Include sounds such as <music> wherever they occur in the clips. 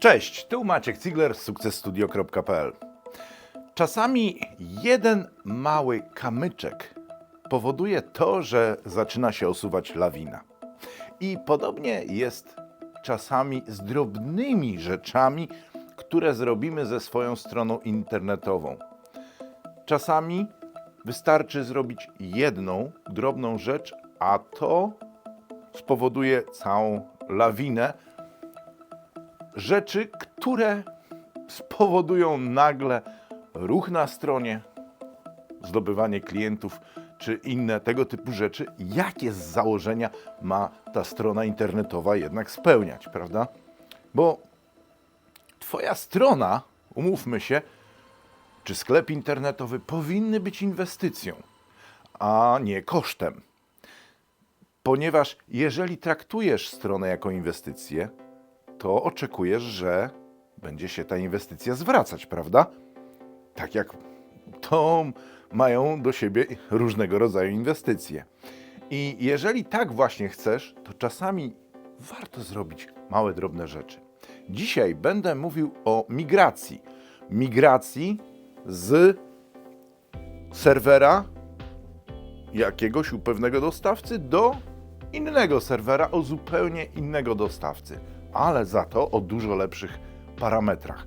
Cześć, tu Maciek Cigler z sukcesstudio.pl. Czasami jeden mały kamyczek powoduje to, że zaczyna się osuwać lawina. I podobnie jest czasami z drobnymi rzeczami, które zrobimy ze swoją stroną internetową. Czasami wystarczy zrobić jedną drobną rzecz, a to spowoduje całą lawinę rzeczy, które spowodują nagle ruch na stronie, zdobywanie klientów czy inne tego typu rzeczy, jakie z założenia ma ta strona internetowa jednak spełniać, prawda? Bo Twoja strona, umówmy się, czy sklep internetowy powinny być inwestycją, a nie kosztem. Ponieważ jeżeli traktujesz stronę jako inwestycję, to oczekujesz, że będzie się ta inwestycja zwracać, prawda? Tak jak to mają do siebie różnego rodzaju inwestycje. I jeżeli tak właśnie chcesz, to czasami warto zrobić małe, drobne rzeczy. Dzisiaj będę mówił o migracji. Migracji z serwera jakiegoś u pewnego dostawcy do innego serwera o zupełnie innego dostawcy, ale za to o dużo lepszych parametrach.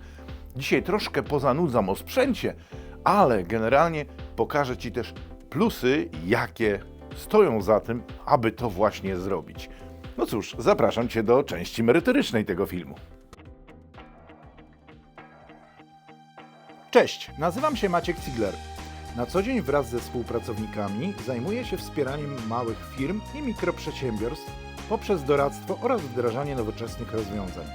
Dzisiaj troszkę pozanudzam o sprzęcie, ale generalnie pokażę Ci też plusy, jakie stoją za tym, aby to właśnie zrobić. No cóż, zapraszam Cię do części merytorycznej tego filmu. Cześć, nazywam się Maciek Cigler. Na co dzień wraz ze współpracownikami zajmuję się wspieraniem małych firm i mikroprzedsiębiorstw poprzez doradztwo oraz wdrażanie nowoczesnych rozwiązań.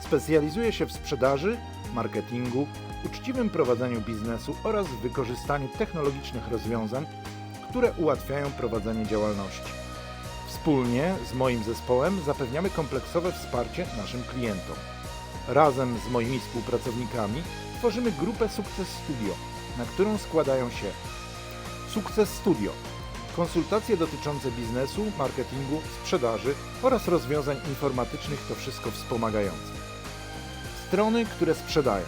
Specjalizuję się w sprzedaży, marketingu, uczciwym prowadzeniu biznesu oraz wykorzystaniu technologicznych rozwiązań, które ułatwiają prowadzenie działalności. Wspólnie z moim zespołem zapewniamy kompleksowe wsparcie naszym klientom. Razem z moimi współpracownikami tworzymy grupę Sukces Studio, na którą składają się Sukces Studio, konsultacje dotyczące biznesu, marketingu, sprzedaży oraz rozwiązań informatycznych, to wszystko wspomagające. Strony, które sprzedają.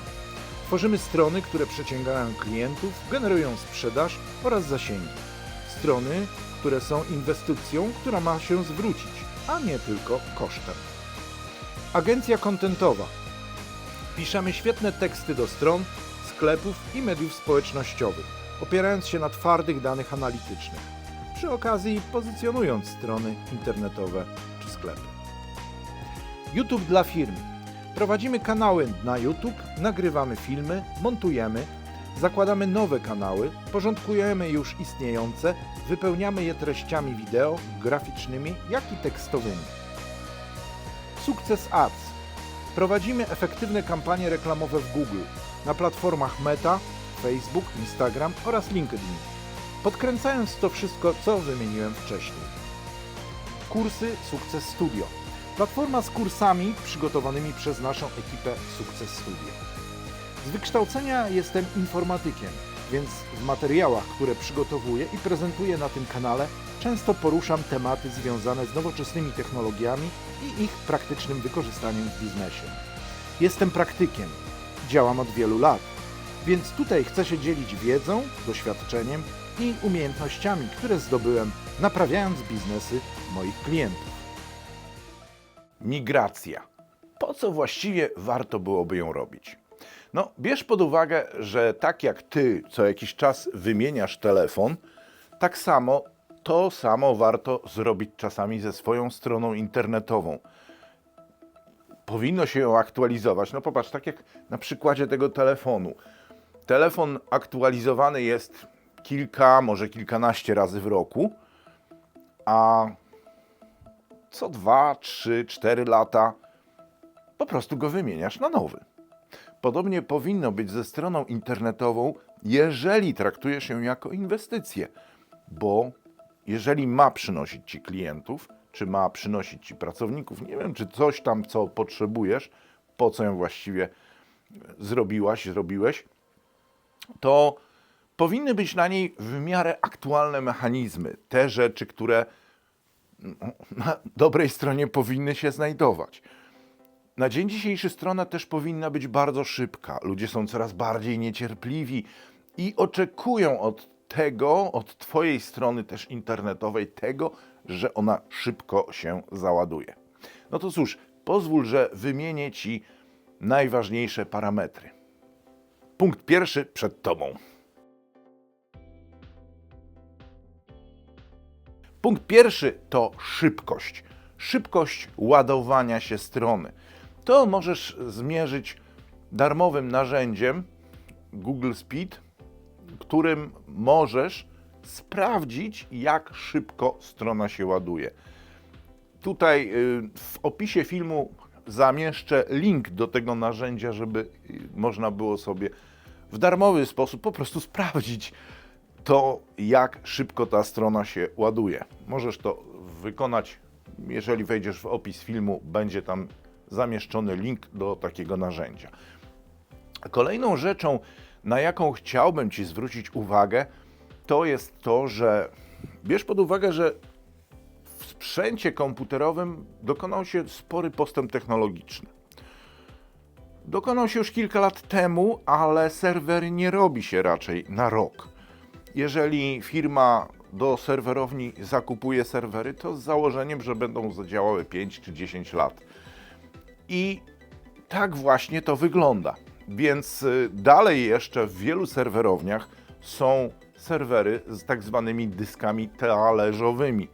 Tworzymy strony, które przyciągają klientów, generują sprzedaż oraz zasięgi. Strony, które są inwestycją, która ma się zwrócić, a nie tylko kosztem. Agencja kontentowa. Piszemy świetne teksty do stron, sklepów i mediów społecznościowych, opierając się na twardych danych analitycznych, przy okazji pozycjonując strony internetowe czy sklepy. YouTube dla firm. Prowadzimy kanały na YouTube, nagrywamy filmy, montujemy, zakładamy nowe kanały, porządkujemy już istniejące, wypełniamy je treściami wideo, graficznymi, jak i tekstowymi. Sukces Ads. Prowadzimy efektywne kampanie reklamowe w Google, na platformach Meta, Facebook, Instagram oraz LinkedIn, podkręcając to wszystko, co wymieniłem wcześniej. Kursy Sukces Studio. Platforma z kursami przygotowanymi przez naszą ekipę Sukces Studio. Z wykształcenia jestem informatykiem, więc w materiałach, które przygotowuję i prezentuję na tym kanale, często poruszam tematy związane z nowoczesnymi technologiami i ich praktycznym wykorzystaniem w biznesie. Jestem praktykiem, działam od wielu lat, więc tutaj chcę się dzielić wiedzą, doświadczeniem i umiejętnościami, które zdobyłem naprawiając biznesy moich klientów. Migracja. Po co właściwie warto byłoby ją robić? No, bierz pod uwagę, że tak jak ty co jakiś czas wymieniasz telefon, tak samo to samo warto zrobić czasami ze swoją stroną internetową. Powinno się ją aktualizować. No popatrz, tak jak na przykładzie tego telefonu. Telefon aktualizowany jest kilka, może kilkanaście razy w roku, a co dwa, trzy, cztery lata po prostu go wymieniasz na nowy. Podobnie powinno być ze stroną internetową, jeżeli traktujesz ją jako inwestycję, bo jeżeli ma przynosić ci klientów, czy ma przynosić ci pracowników, nie wiem, czy coś tam, co potrzebujesz, po co ją właściwie zrobiłaś, zrobiłeś, to powinny być na niej w miarę aktualne mechanizmy, te rzeczy, które na dobrej stronie powinny się znajdować. Na dzień dzisiejszy strona też powinna być bardzo szybka. Ludzie są coraz bardziej niecierpliwi i oczekują od tego, od Twojej strony też internetowej, tego, że ona szybko się załaduje. No to cóż, pozwól, że wymienię Ci najważniejsze parametry. Punkt pierwszy przed Tobą. Punkt pierwszy to szybkość. Szybkość ładowania się strony. To możesz zmierzyć darmowym narzędziem Google Speed, którym możesz sprawdzić, jak szybko strona się ładuje. Tutaj y, w opisie filmu zamieszczę link do tego narzędzia, żeby y, można było sobie w darmowy sposób po prostu sprawdzić to, jak szybko ta strona się ładuje. Możesz to wykonać, jeżeli wejdziesz w opis filmu, będzie tam zamieszczony link do takiego narzędzia. Kolejną rzeczą, na jaką chciałbym Ci zwrócić uwagę, to jest to, że bierz pod uwagę, że w sprzęcie komputerowym dokonał się spory postęp technologiczny. Dokonał się już kilka lat temu, ale serwer nie robi się raczej na rok. Jeżeli firma do serwerowni zakupuje serwery, to z założeniem, że będą zadziałały 5 czy 10 lat. I tak właśnie to wygląda. Więc y, dalej jeszcze w wielu serwerowniach są serwery z tak zwanymi dyskami talerzowymi.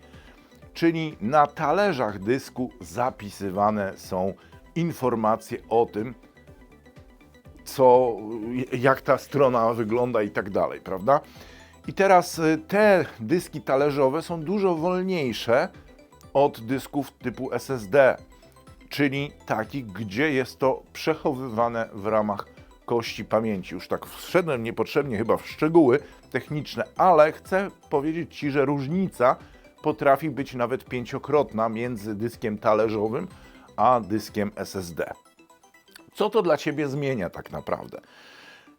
Czyli na talerzach dysku zapisywane są informacje o tym, co, jak ta strona wygląda i tak dalej, prawda? I teraz y, te dyski talerzowe są dużo wolniejsze od dysków typu SSD, czyli takich, gdzie jest to przechowywane w ramach kości pamięci. Już tak wszedłem niepotrzebnie chyba w szczegóły techniczne, ale chcę powiedzieć Ci, że różnica potrafi być nawet pięciokrotna między dyskiem talerzowym a dyskiem SSD. Co to dla Ciebie zmienia tak naprawdę?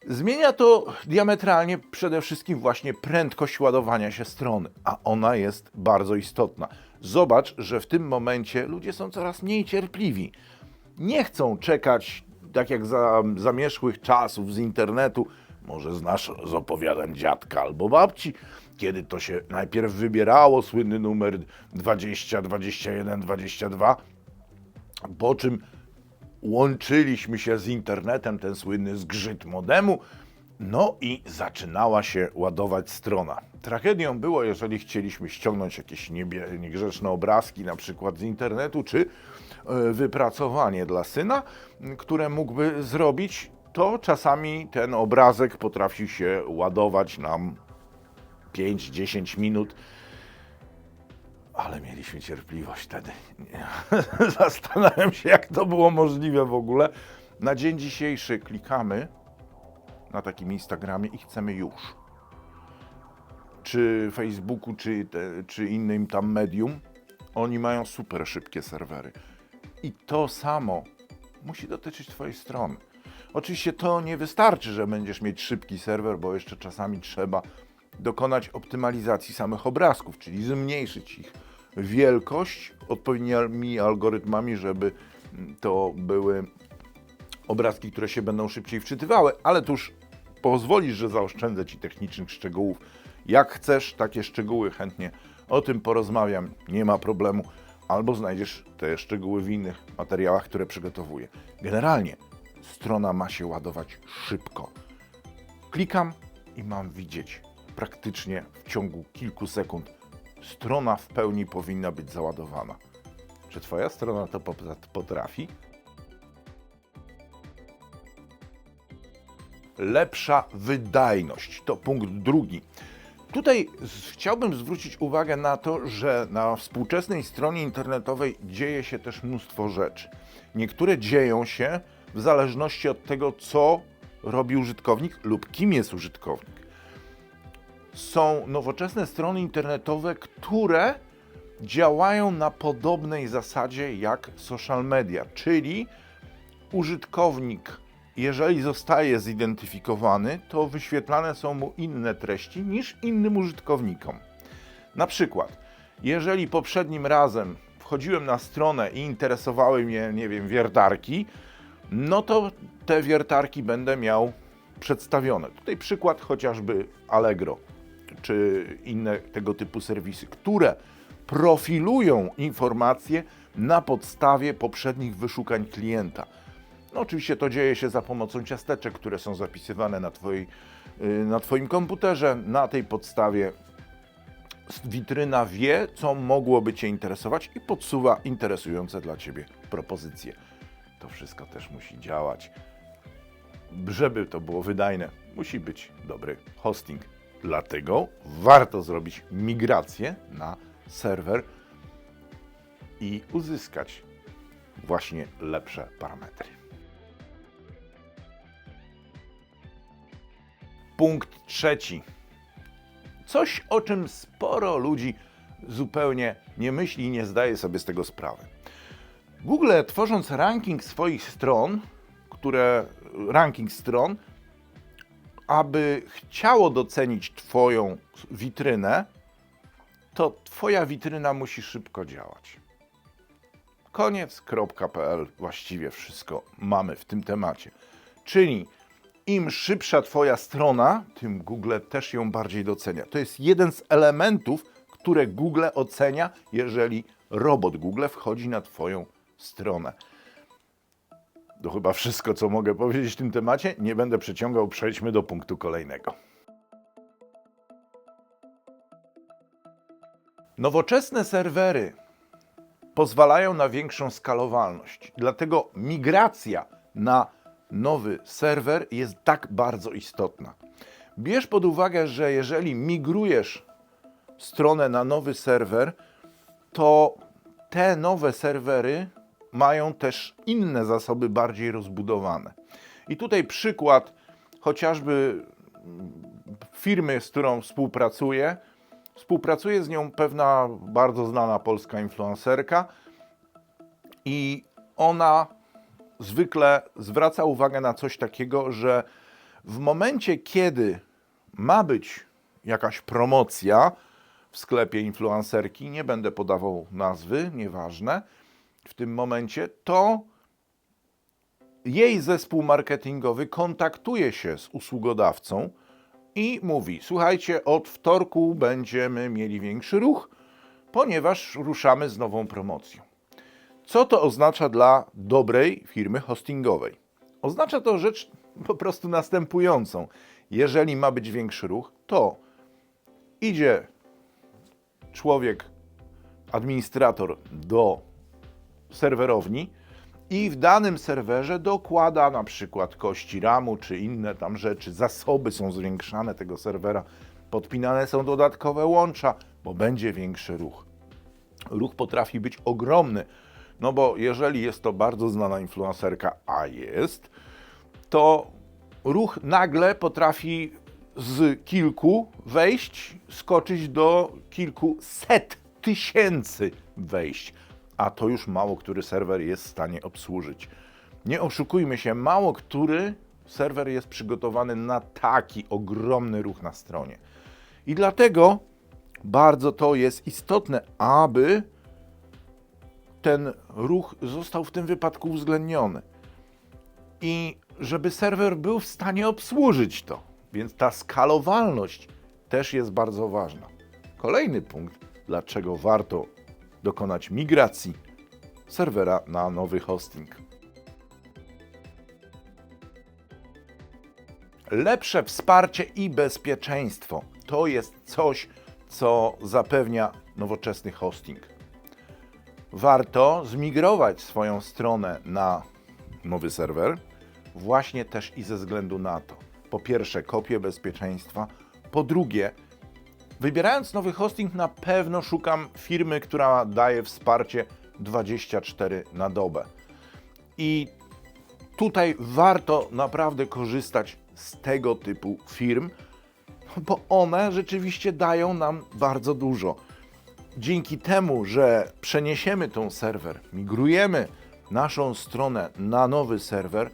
Zmienia to diametralnie przede wszystkim właśnie prędkość ładowania się strony, a ona jest bardzo istotna. Zobacz, że w tym momencie ludzie są coraz mniej cierpliwi. Nie chcą czekać, tak jak za zamierzchłych czasów z internetu, może znasz z opowiadań dziadka albo babci, kiedy to się najpierw wybierało słynny numer 20, 21, 22, po czym łączyliśmy się z internetem, ten słynny zgrzyt modemu, no i zaczynała się ładować strona. Tragedią było, jeżeli chcieliśmy ściągnąć jakieś niebie- niegrzeczne obrazki, na przykład z internetu, czy e, wypracowanie dla syna, które mógłby zrobić, to czasami ten obrazek potrafił się ładować nam 5-10 minut. Ale mieliśmy cierpliwość wtedy. <laughs> Zastanawiam się, jak to było możliwe w ogóle. Na dzień dzisiejszy klikamy na takim Instagramie i chcemy już. Czy Facebooku, czy, czy innym tam medium, oni mają super szybkie serwery. I to samo musi dotyczyć Twojej strony. Oczywiście to nie wystarczy, że będziesz mieć szybki serwer, bo jeszcze czasami trzeba dokonać optymalizacji samych obrazków, czyli zmniejszyć ich wielkość odpowiednimi algorytmami, żeby to były obrazki, które się będą szybciej wczytywały, ale tuż pozwolisz, że zaoszczędzę Ci technicznych szczegółów. Jak chcesz, takie szczegóły chętnie o tym porozmawiam, nie ma problemu. Albo znajdziesz te szczegóły w innych materiałach, które przygotowuję. Generalnie strona ma się ładować szybko. Klikam i mam widzieć praktycznie w ciągu kilku sekund. Strona w pełni powinna być załadowana. Czy Twoja strona to potrafi? lepsza wydajność. To punkt drugi. Tutaj chciałbym zwrócić uwagę na to, że na współczesnej stronie internetowej dzieje się też mnóstwo rzeczy. Niektóre dzieją się w zależności od tego, co robi użytkownik lub kim jest użytkownik. Są nowoczesne strony internetowe, które działają na podobnej zasadzie jak social media, czyli użytkownik, jeżeli zostaje zidentyfikowany, to wyświetlane są mu inne treści niż innym użytkownikom. Na przykład, jeżeli poprzednim razem wchodziłem na stronę i interesowały mnie, nie wiem, wiertarki, no to te wiertarki będę miał przedstawione. Tutaj przykład chociażby Allegro czy inne tego typu serwisy, które profilują informacje na podstawie poprzednich wyszukań klienta. No oczywiście to dzieje się za pomocą ciasteczek, które są zapisywane na, twojej, y, na Twoim komputerze. Na tej podstawie witryna wie, co mogłoby Cię interesować i podsuwa interesujące dla Ciebie propozycje. To wszystko też musi działać. Żeby to było wydajne, musi być dobry hosting. Dlatego warto zrobić migrację na serwer i uzyskać właśnie lepsze parametry. Punkt trzeci. Coś, o czym sporo ludzi zupełnie nie myśli i nie zdaje sobie z tego sprawy. Google, tworząc ranking swoich stron, które ranking stron, aby chciało docenić Twoją witrynę, to Twoja witryna musi szybko działać. Koniec.pl właściwie wszystko mamy w tym temacie. Czyli im szybsza Twoja strona, tym Google też ją bardziej docenia. To jest jeden z elementów, które Google ocenia, jeżeli robot Google wchodzi na Twoją stronę. To chyba wszystko, co mogę powiedzieć w tym temacie. Nie będę przeciągał, przejdźmy do punktu kolejnego. Nowoczesne serwery pozwalają na większą skalowalność. Dlatego migracja na nowy serwer jest tak bardzo istotna. Bierz pod uwagę, że jeżeli migrujesz stronę na nowy serwer, to te nowe serwery mają też inne zasoby bardziej rozbudowane. I tutaj przykład chociażby firmy, z którą współpracuję. Współpracuje z nią pewna bardzo znana polska influencerka i ona zwykle zwraca uwagę na coś takiego, że w momencie, kiedy ma być jakaś promocja w sklepie influencerki, nie będę podawał nazwy, nieważne, w tym momencie, to jej zespół marketingowy kontaktuje się z usługodawcą i mówi: Słuchajcie, od wtorku będziemy mieli większy ruch, ponieważ ruszamy z nową promocją. Co to oznacza dla dobrej firmy hostingowej? Oznacza to rzecz po prostu następującą. Jeżeli ma być większy ruch, to idzie człowiek, administrator do serwerowni i w danym serwerze dokłada na przykład kości ramu czy inne tam rzeczy, zasoby są zwiększane tego serwera, podpinane są dodatkowe łącza, bo będzie większy ruch. Ruch potrafi być ogromny, no bo jeżeli jest to bardzo znana influencerka, a jest, to ruch nagle potrafi z kilku wejść, skoczyć do kilkuset tysięcy wejść a to już mało który serwer jest w stanie obsłużyć. Nie oszukujmy się, mało który serwer jest przygotowany na taki ogromny ruch na stronie. I dlatego bardzo to jest istotne, aby ten ruch został w tym wypadku uwzględniony. I żeby serwer był w stanie obsłużyć to. Więc ta skalowalność też jest bardzo ważna. Kolejny punkt, dlaczego warto dokonać migracji serwera na nowy hosting. Lepsze wsparcie i bezpieczeństwo to jest coś, co zapewnia nowoczesny hosting. Warto zmigrować swoją stronę na nowy serwer, właśnie też i ze względu na to. Po pierwsze, kopię bezpieczeństwa, po drugie, Wybierając nowy hosting, na pewno szukam firmy, która daje wsparcie 24 na dobę. I tutaj warto naprawdę korzystać z tego typu firm, bo one rzeczywiście dają nam bardzo dużo. Dzięki temu, że przeniesiemy tą serwer, migrujemy naszą stronę na nowy serwer,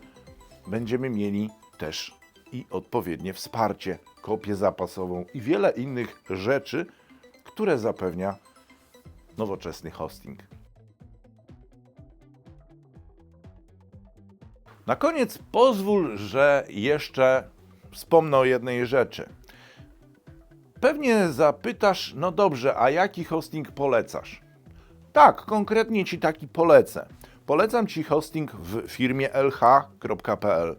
będziemy mieli też i odpowiednie wsparcie, kopię zapasową i wiele innych rzeczy, które zapewnia nowoczesny hosting. Na koniec pozwól, że jeszcze wspomnę o jednej rzeczy. Pewnie zapytasz, no dobrze, a jaki hosting polecasz? Tak, konkretnie ci taki polecę. Polecam ci hosting w firmie lh.pl.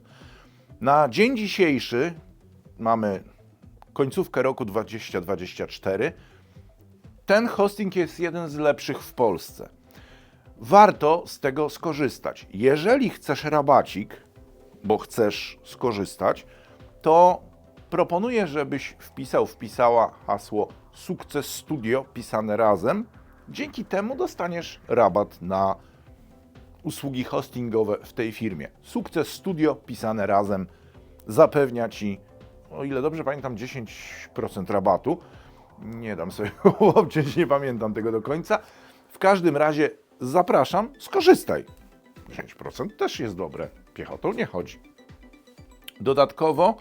Na dzień dzisiejszy mamy końcówkę roku 2024. Ten hosting jest jeden z lepszych w Polsce. Warto z tego skorzystać. Jeżeli chcesz rabacik, bo chcesz skorzystać, to proponuję, żebyś wpisał, wpisała hasło Sukces Studio pisane razem. Dzięki temu dostaniesz rabat na usługi hostingowe w tej firmie. Sukces Studio pisane razem zapewnia Ci, o ile dobrze pamiętam, 10% rabatu. Nie dam sobie <laughs> obciąć, nie pamiętam tego do końca. W każdym razie zapraszam, skorzystaj. 10% też jest dobre. Piechotą nie chodzi. Dodatkowo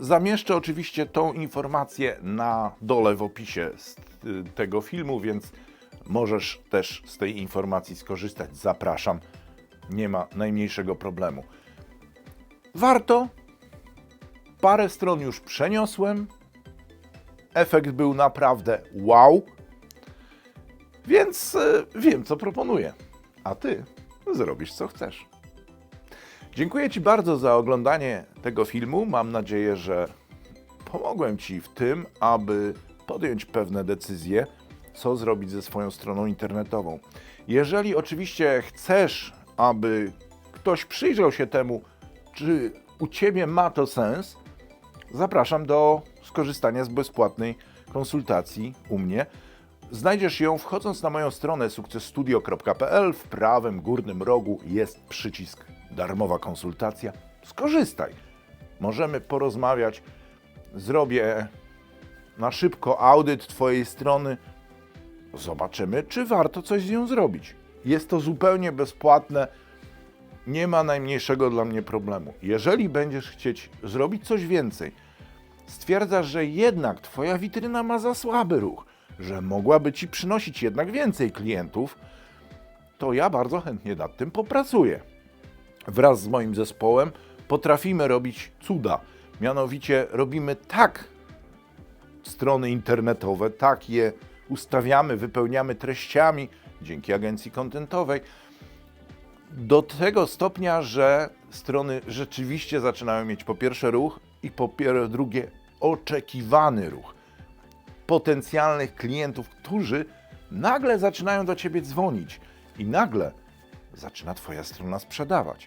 zamieszczę oczywiście tą informację na dole w opisie y, tego filmu, więc możesz też z tej informacji skorzystać. Zapraszam. Nie ma najmniejszego problemu. Warto. Parę stron już przeniosłem. Efekt był naprawdę wow. Więc y, wiem, co proponuję. A ty zrobisz, co chcesz. Dziękuję Ci bardzo za oglądanie tego filmu. Mam nadzieję, że pomogłem Ci w tym, aby podjąć pewne decyzje, co zrobić ze swoją stroną internetową. Jeżeli oczywiście chcesz, aby ktoś przyjrzał się temu, czy u Ciebie ma to sens, zapraszam do skorzystania z bezpłatnej konsultacji u mnie. Znajdziesz ją wchodząc na moją stronę sukcesstudio.pl. W prawym górnym rogu jest przycisk darmowa konsultacja. Skorzystaj. Możemy porozmawiać. Zrobię na szybko audyt Twojej strony. Zobaczymy, czy warto coś z nią zrobić. Jest to zupełnie bezpłatne. Nie ma najmniejszego dla mnie problemu. Jeżeli będziesz chcieć zrobić coś więcej, stwierdzasz, że jednak Twoja witryna ma za słaby ruch, że mogłaby Ci przynosić jednak więcej klientów, to ja bardzo chętnie nad tym popracuję. Wraz z moim zespołem potrafimy robić cuda. Mianowicie robimy tak strony internetowe, tak je ustawiamy, wypełniamy treściami dzięki agencji kontentowej, do tego stopnia, że strony rzeczywiście zaczynają mieć po pierwsze ruch i po drugie oczekiwany ruch. Potencjalnych klientów, którzy nagle zaczynają do ciebie dzwonić i nagle zaczyna twoja strona sprzedawać.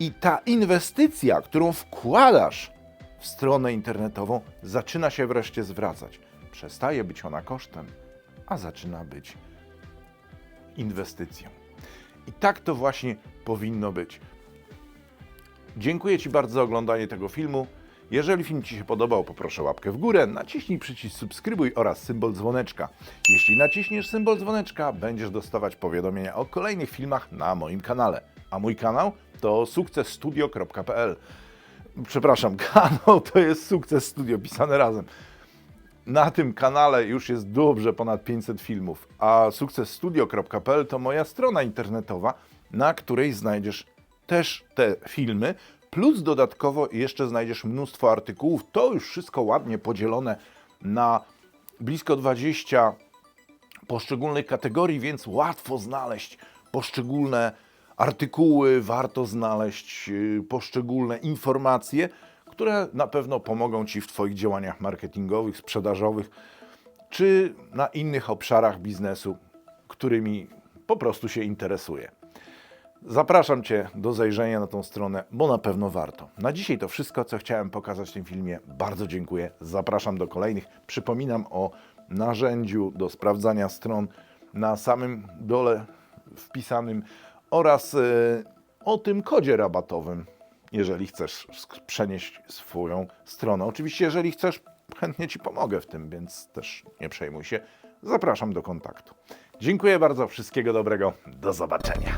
I ta inwestycja, którą wkładasz w stronę internetową, zaczyna się wreszcie zwracać. Przestaje być ona kosztem, a zaczyna być inwestycją. I tak to właśnie powinno być. Dziękuję Ci bardzo za oglądanie tego filmu. Jeżeli film Ci się podobał, poproszę łapkę w górę, naciśnij przycisk subskrybuj oraz symbol dzwoneczka. Jeśli naciśniesz symbol dzwoneczka, będziesz dostawać powiadomienia o kolejnych filmach na moim kanale. A mój kanał to sukcesstudio.pl. Przepraszam, <laughs> kanał to jest Sukces Studio pisane razem. Na tym kanale już jest dobrze ponad 500 filmów, a sukcesstudio.pl to moja strona internetowa, na której znajdziesz też te filmy, plus dodatkowo jeszcze znajdziesz mnóstwo artykułów. To już wszystko ładnie podzielone na blisko 20 poszczególnych kategorii, więc łatwo znaleźć poszczególne artykuły, warto znaleźć yy, poszczególne informacje, które na pewno pomogą Ci w Twoich działaniach marketingowych, sprzedażowych czy na innych obszarach biznesu, którymi po prostu się interesuje. Zapraszam Cię do zajrzenia na tą stronę, bo na pewno warto. Na dzisiaj to wszystko, co chciałem pokazać w tym filmie. Bardzo dziękuję. Zapraszam do kolejnych. Przypominam o narzędziu do sprawdzania stron na samym dole wpisanym oraz e, o tym kodzie rabatowym, jeżeli chcesz przenieść swoją stronę. Oczywiście, jeżeli chcesz, chętnie Ci pomogę w tym, więc też nie przejmuj się. Zapraszam do kontaktu. Dziękuję bardzo, wszystkiego dobrego, do zobaczenia.